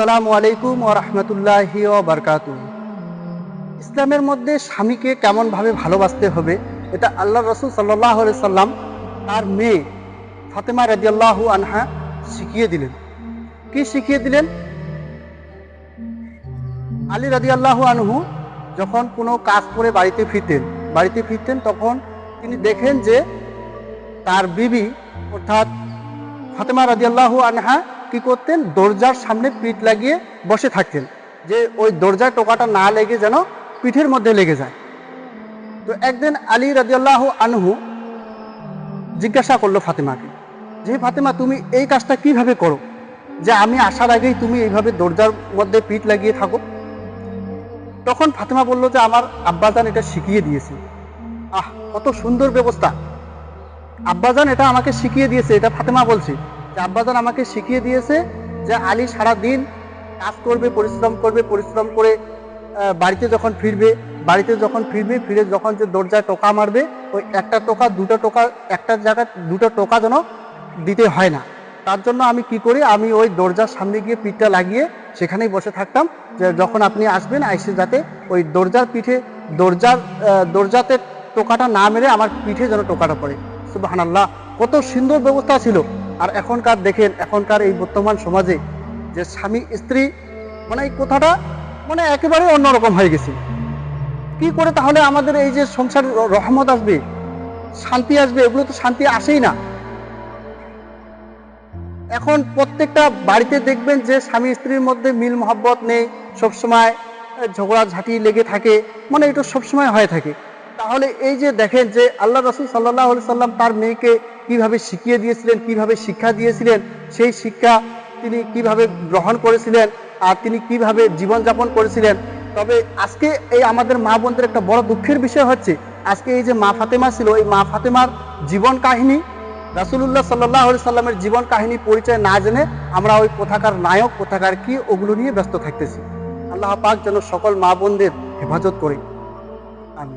আসসালামু আলাইকুম ও রহমতুল্লাহি ইসলামের মধ্যে স্বামীকে কেমনভাবে ভালোবাসতে হবে, এটা আল্লাহ রসুল সাল্লাহ সাল্লাম তার মেয়ে ফাতেমা রাজিয়াল্লাহু আনহা শিখিয়ে দিলেন। কি শিখিয়ে দিলেন? আলী রাজিয়াল্লাহু আনহু যখন কোনো কাজ করে বাড়িতে ফিরতেন বাড়িতে ফিরতেন তখন তিনি দেখেন যে তার বিবি অর্থাৎ ফাতেমা রাজিয়াল্লাহু আনহা কি করতেন? দরজার সামনে পিঠ লাগিয়ে বসে থাকতেন। যে ওই দরজার টোকাটা না লেগে যেন পিঠের মধ্যে লেগে যায়। তো একদিন আলী রাজিয়াল্লাহু আনহু জিজ্ঞাসা করল ফাতেমাকে যে ফাতেমা, তুমি এই কাজটা কীভাবে করো? যে আমি আসার আগেই তুমি এইভাবে দরজার মধ্যে পিঠ লাগিয়ে থাকো? তখন ফাতেমা বলল যে, আমার আব্বাজান এটা শিখিয়ে দিয়েছে। আহ, কত সুন্দর ব্যবস্থা। আব্বাজান এটা আমাকে শিখিয়ে দিয়েছে, এটা ফাতেমা বলছে। আব্বাজান আমাকে শিখিয়ে দিয়েছে যে আলী সারা দিন কাজ করবে, পরিশ্রম করবে, পরিশ্রম করে বাড়িতে যখন ফিরবে, বাড়িতে যখন ফিরবে, ফিরে যখন যে দরজায় টোকা মারবে, ওই একটা টোকা, দুটো টোকা, একটা জায়গায় দুটো টোকা যেন দিতে হয় না। তার জন্য আমি কি করি, আমি ওই দরজার সামনে গিয়ে পিঠটা লাগিয়ে সেখানেই বসে থাকতাম যে যখন আপনি আসবেন, আইসে যাতে ওই দরজার পিঠে, দরজার দরজাতে টোকাটা না মেরে আমার পিঠে যেন টোকাটা পড়ে। সুবাহান আল্লাহ কত সুন্দর ব্যবস্থা ছিল। আর এখনকার দেখেন, এখনকার এই বর্তমান সমাজে যে স্বামী, স্ত্রী মানে এই কথাটা মানে একেবারে অন্যরকম হয়ে গেছে। কি করে তাহলে আমাদের এই যে সংসার রহমত আসবে, শান্তি আসবে, এগুলো তো শান্তি আসেই না। এখন প্রত্যেকটা বাড়িতে দেখবেন যে স্বামী, স্ত্রীর মধ্যে মিল মহব্বত নেই, সবসময় ঝগড়া, ঝাঁটি লেগে থাকে মানে এটা সবসময় হয়ে থাকে। তাহলে এই যে দেখেন যে আল্লাহ রসুল সাল্লাহ সাল্লাম তার মেয়েকে কীভাবে শিখিয়ে দিয়েছিলেন, কীভাবে শিক্ষা দিয়েছিলেন, সেই শিক্ষা তিনি কীভাবে গ্রহণ করেছিলেন আর তিনি কীভাবে জীবনযাপন করেছিলেন। তবে আজকে এই আমাদের মা বোনদের একটা বড় দুঃখের বিষয় হচ্ছে, আজকে এই যে মা ফাতেমা ছিল, এই মা ফাতেমার জীবন কাহিনী, রাসুলুল্লাহ সাল্লাহ সাল্লামের জীবন কাহিনী পরিচয় না জেনে আমরা ওই কোথাকার নায়ক, কোথাকার কি, ওগুলো নিয়ে ব্যস্ত থাকতেছি। আল্লাহ পাক যেন সকল মা বোনদের হেফাজত করে আমি